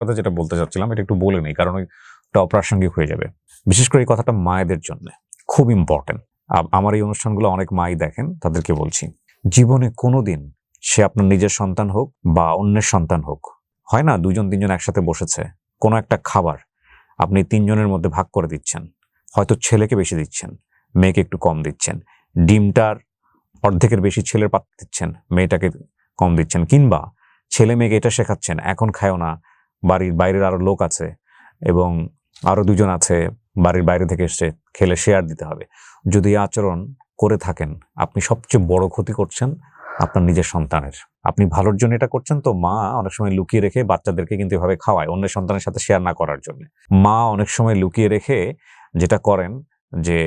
কথা যেটা বলতে চাচ্ছিলাম, এটা একটু বলে নেই, কারণ ওটা অপ্রাসঙ্গিক হয়ে যাবে। বিশেষ করে এই কথাটা মায়েদের জন্য খুব ইম্পর্টেন্ট আমার এই অনুষ্ঠানগুলো অনেক মাই দেখেন, তাদেরকে বলছি, জীবনে কোনোদিন সে আপনার নিজের সন্তান হোক বা অন্যের সন্তান হোক, হয় না দুজন তিনজন একসাথে বসেছে, কোনো একটা খাবার আপনি তিনজনের মধ্যে ভাগ করে দিচ্ছেন, হয়তো ছেলেকে বেশি দিচ্ছেন, মেয়েকে একটু কম দিচ্ছেন ডিমটার অর্ধেকের বেশি ছেলের পাত দিচ্ছেন, মেয়েটাকে কম দিচ্ছেন, কিংবা ছেলে মেয়েকে এটা শেখাচ্ছেন, এখন খায়ও না বাড়ির বাইরের আরও লোক আছে এবং আরও দুজন আছে বাড়ির বাইরে থেকে এসছে খেলে শেয়ার দিতে হবে। যদি আচরণ করে থাকেন, আপনি সবচেয়ে বড় ক্ষতি করছেন আপনার নিজের সন্তানের। আপনি ভালোর জন্য এটা করছেন তো মা অনেক সময় লুকিয়ে রেখে বাচ্চাদেরকে কিন্তু এভাবে খাওয়ায় অন্য সন্তানের সাথে শেয়ার না করার জন্য। মা অনেক সময় লুকিয়ে রেখে যেটা করেন যে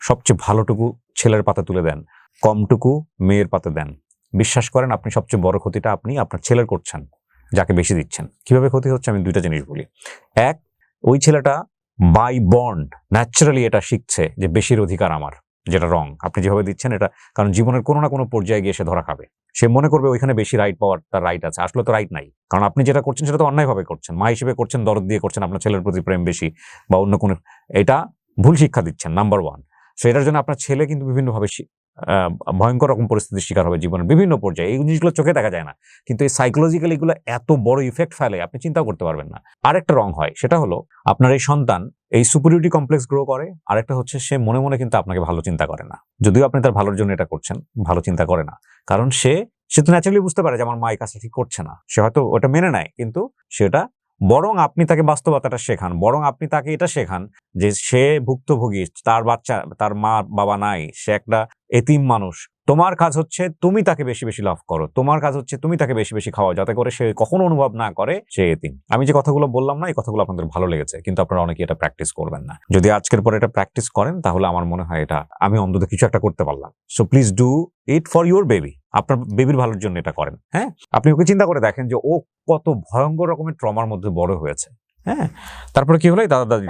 সবচেয়ে ভালোটুকু ছেলের পাতে তুলে দেন, কমটুকু মেয়ের পাতে দেন। বিশ্বাস করেন আপনি সবচেয়ে বড় ক্ষতিটা আপনি আপনার ছেলের করছেন। যাকে বেশি দিচ্ছেন। কীভাবে ক্ষতি হচ্ছে আমি দুইটা জিনিস বলি। এক, ওই ছেলেটা বাই বন্ড ন্যাচারালি এটা শিখছে যে বেশির অধিকার আমার, যেটা রং আপনি যেভাবে দিচ্ছেন এটা, কারণ জীবনের কোনো না কোনো পর্যায়ে গিয়ে সে ধরা খাবে। সে মনে করবে ওইখানে বেশি রাইট পাওয়ার তার রাইট আছে। আসলে তো রাইট নাই। কারণ আপনি যেটা করছেন সেটা তো অন্যায়ভাবে করছেন। মা হিসেবে করছেন, দরদ দিয়ে করছেন আপনার ছেলের প্রতি প্রেম বেশি বা অন্য কোনো, এটা ভুল শিক্ষা দিচ্ছেন নাম্বার ওয়ান সো এটার জন্য আপনার ছেলে কিন্তু বিভিন্নভাবে ভয়ঙ্কর রকম পরিস্থিতির শিকার হবে জীবনের বিভিন্ন পর্যায়ে। এই জিনিসগুলো চোখে দেখা যায় না। কিন্তু এই সাইকোলজিক্যালি এগুলো এত বড় ইফেক্ট ফেলে, আপনি চিন্তাও করতে পারবেন না। আরেকটা রং হয়, সেটা হলো আপনার এই সন্তান এই সুপিরিয়রিটি কমপ্লেক্স গ্রো করে, আরেকটা হচ্ছে সে মনে মনে কিন্তু আপনাকে ভালো চিন্তা করে না। যদিও আপনি তার ভালোর জন্য এটা করছেন, ভালো চিন্তা করে না। কারণ সে সে তো ন্যাচারালি বুঝতে পারে যে আমার মা এই কাজটা ঠিক করছে না। সে হয়তো ওটা মেনে নেয়, কিন্তু সেটা বরং আপনি তাকে বাস্তবতাটা শেখান, বরং আপনি তাকে এটা শেখান যে সে ভুক্তভোগী, তার বাচ্চা, তার মা বাবা নাই, সে একটা এতিম মানুষ। তোমার কাজ হচ্ছে তুমি তাকে বেশি বেশি লাভ করো, তোমার কাজ হচ্ছে তুমি তাকে বেশি বেশি খাওয়াও, যাতে করে সে কখনো অনুভব না করে সে এতিম। আমি যে কথাগুলো বললাম না, এই কথাগুলো আপনাদের ভালো লেগেছে, কিন্তু আপনারা অনেকে এটা প্র্যাকটিস করবেন না। যদি আজকের পরে এটা প্র্যাকটিস করেন, তাহলে আমার মনে হয় এটা, আমি অন্তত কিছু একটা করতে পারলাম। So please do it for your baby আপনার বেবির ভালোর জন্য এটা করেন হ্যাঁ? আপনি ওকে চিন্তা করে দেখেন যে ও কত ভয়ঙ্কর রকমের ট্রমার মধ্যে বড় হয়েছে। হ্যাঁ। তারপরে কি হলো? দাদা দাদি